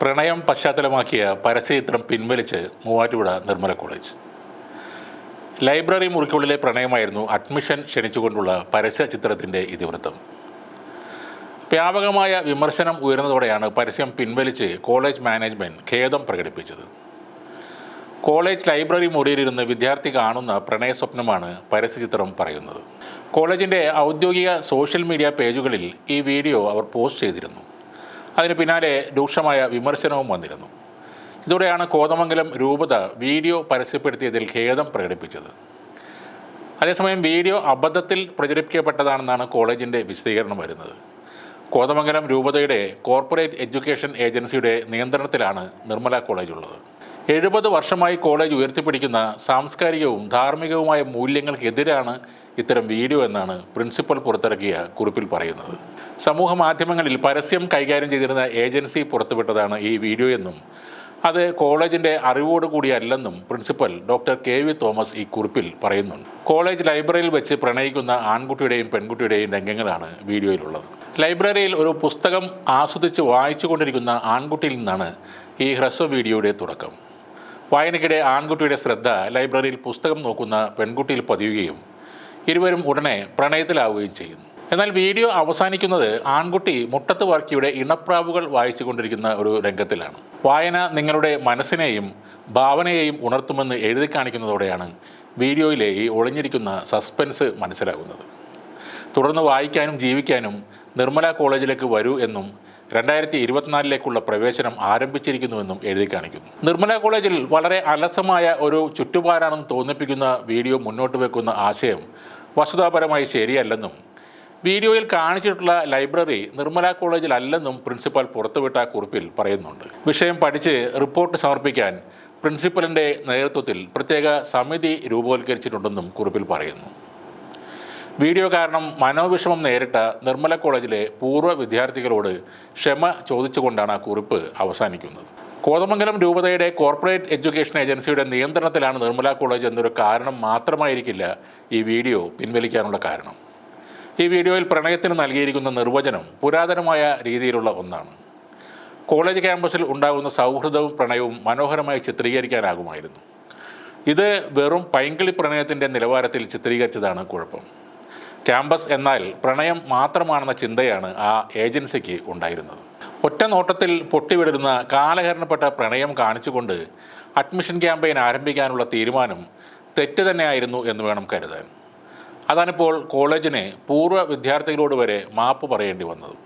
പ്രണയം പശ്ചാത്തലമാക്കിയ പരസ്യചിത്രം പിൻവലിച്ച് മൂവാറ്റുപുഴ നിർമ്മല കോളേജ്. ലൈബ്രറി മുറിക്കുള്ളിലെ പ്രണയമായിരുന്നു അഡ്മിഷൻ ക്ഷണിച്ചുകൊണ്ടുള്ള പരസ്യ ചിത്രത്തിന്റെ ഇതിവൃത്തം. വ്യാപകമായ വിമർശനം ഉയർന്നതോടെയാണ് പരസ്യം പിൻവലിച്ച് കോളേജ് മാനേജ്മെന്റ് ഖേദം പ്രകടിപ്പിച്ചത്. കോളേജ് ലൈബ്രറി മുറിയിലിരുന്ന് വിദ്യാർത്ഥി കാണുന്ന പ്രണയ സ്വപ്നമാണ് പരസ്യചിത്രം പറയുന്നത്. കോളേജിന്റെ ഔദ്യോഗിക സോഷ്യൽ മീഡിയ പേജുകളിൽ ഈ വീഡിയോ അവർ പോസ്റ്റ് ചെയ്തിരുന്നു. അതിന് പിന്നാലെ രൂക്ഷമായ വിമർശനവും വന്നിരുന്നു. ഇതോടെയാണ് കോതമംഗലം രൂപത വീഡിയോ പരസ്യപ്പെടുത്തിയതിൽ ഖേദം പ്രകടിപ്പിച്ചത്. അതേസമയം വീഡിയോ അബദ്ധത്തിൽ പ്രചരിപ്പിക്കപ്പെട്ടതാണെന്നാണ് കോളേജിന്റെ വിശദീകരണം വരുന്നത്. കോതമംഗലം രൂപതയുടെ കോർപ്പറേറ്റ് എഡ്യൂക്കേഷൻ ഏജൻസിയുടെ നിയന്ത്രണത്തിലാണ് നിർമ്മല കോളേജ് ഉള്ളത്. എഴുപത് വർഷമായി കോളേജ് ഉയർത്തിപ്പിടിക്കുന്ന സാംസ്കാരികവും ധാർമ്മികവുമായ മൂല്യങ്ങൾക്കെതിരാണ് ഇത്തരം വീഡിയോ എന്നാണ് പ്രിൻസിപ്പൽ പുറത്തിറക്കിയ കുറിപ്പിൽ പറയുന്നത്. സമൂഹ മാധ്യമങ്ങളിൽ പരസ്യം കൈകാര്യം ചെയ്തിരുന്ന ഏജൻസി പുറത്തുവിട്ടതാണ് ഈ വീഡിയോ എന്നും അത് കോളേജിന്റെ അറിവോടുകൂടിയല്ലെന്നും principal doctor K V Thomas ഈ കുറിപ്പിൽ പറയുന്നുണ്ട്. കോളേജ് ലൈബ്രറിയിൽ വെച്ച് പ്രണയിക്കുന്ന ആൺകുട്ടിയുടെയും പെൺകുട്ടിയുടെയും രംഗങ്ങളാണ് വീഡിയോയിലുള്ളത്. ലൈബ്രറിയിൽ ഒരു പുസ്തകം ആസ്വദിച്ച് വായിച്ചുകൊണ്ടിരിക്കുന്ന ആൺകുട്ടിയിൽ നിന്നാണ് ഈ ഹ്രസ്വ വീഡിയോയുടെ തുടക്കം. വായനയ്ക്കിടെ ആൺകുട്ടിയുടെ ശ്രദ്ധ ലൈബ്രറിയിൽ പുസ്തകം നോക്കുന്ന പെൺകുട്ടിയിൽ പതിയുകയും ഇരുവരും ഉടനെ പ്രണയത്തിലാവുകയും ചെയ്യുന്നു. എന്നാൽ വീഡിയോ അവസാനിക്കുന്നത് ആൺകുട്ടി മുട്ടത്ത് വർക്കിയുടെ ഇണപ്രാവുകൾ വായിച്ചുകൊണ്ടിരിക്കുന്ന ഒരു രംഗത്തിലാണ്. വായന നിങ്ങളുടെ മനസ്സിനെയും ഭാവനയെയും ഉണർത്തുമെന്ന് എഴുതി കാണിക്കുന്നതോടെയാണ് വീഡിയോയിലെ ഈ ഒളിഞ്ഞിരിക്കുന്ന സസ്പെൻസ് മനസ്സിലാകുന്നത്. തുടർന്ന് വായിക്കാനും ജീവിക്കാനും നിർമ്മല കോളേജിലേക്ക് വരൂ എന്നും രണ്ടായിരത്തി ഇരുപത്തിനാലിലേക്കുള്ള പ്രവേശനം ആരംഭിച്ചിരിക്കുന്നുവെന്നും എഴുതി കാണിക്കുന്നു. നിർമ്മല കോളേജിൽ വളരെ അലസമായ ഒരു ചുറ്റുപാടാണെന്ന് തോന്നിപ്പിക്കുന്ന വീഡിയോ മുന്നോട്ട് വെക്കുന്ന ആശയം വസ്തുതാപരമായി ശരിയല്ലെന്നും വീഡിയോയിൽ കാണിച്ചിട്ടുള്ള ലൈബ്രറി നിർമ്മല കോളേജിലല്ലെന്നും പ്രിൻസിപ്പൽ പുറത്തുവിട്ട കുറിപ്പിൽ പറയുന്നുണ്ട്. വിഷയം പഠിച്ച് റിപ്പോർട്ട് സമർപ്പിക്കാൻ പ്രിൻസിപ്പലിന്റെ നേതൃത്വത്തിൽ പ്രത്യേക സമിതി രൂപവൽക്കരിച്ചിട്ടുണ്ടെന്നും കുറിപ്പിൽ പറയുന്നു. വീഡിയോ കാരണം മനോവിഷമം നേരിട്ട നിർമ്മല കോളേജിലെ പൂർവ വിദ്യാർത്ഥികളോട് ക്ഷമ ചോദിച്ചുകൊണ്ടാണ് ആ കുറിപ്പ് അവസാനിക്കുന്നത്. കോതമംഗലം രൂപതയുടെ കോർപ്പറേറ്റ് എഡ്യൂക്കേഷൻ ഏജൻസിയുടെ നിയന്ത്രണത്തിലാണ് നിർമ്മല കോളേജ് എന്നൊരു കാരണം മാത്രമായിരിക്കില്ല ഈ വീഡിയോ പിൻവലിക്കാനുള്ള കാരണം. ഈ വീഡിയോയിൽ പ്രണയത്തിന് നൽകിയിരിക്കുന്ന നിർവചനം പുരാതനമായ രീതിയിലുള്ള ഒന്നാണ്. കോളേജ് ക്യാമ്പസിൽ ഉണ്ടാകുന്ന സൗഹൃദവും പ്രണയവും മനോഹരമായി ചിത്രീകരിക്കാനാകുമായിരുന്നു. ഇത് വെറും പൈങ്കിളി പ്രണയത്തിന്റെ നിലവാരത്തിൽ ചിത്രീകരിച്ചതാണ് കുഴപ്പം. ക്യാമ്പസ് എന്നാൽ പ്രണയം മാത്രമാണെന്ന ചിന്തയാണ് ആ ഏജൻസിക്ക് ഉണ്ടായിരുന്നത്. ഒറ്റ നോട്ടത്തിൽ പൊട്ടിവിടരുന്ന കാലഹരണപ്പെട്ട പ്രണയം കാണിച്ചുകൊണ്ട് അഡ്മിഷൻ ക്യാമ്പയിൻ ആരംഭിക്കാനുള്ള തീരുമാനം തെറ്റ് തന്നെയായിരുന്നു എന്ന് വേണം കരുതാൻ. അതാണിപ്പോൾ കോളേജിന് പൂർവ വിദ്യാർത്ഥികളോട് വരെ മാപ്പ് പറയേണ്ടി വന്നത്.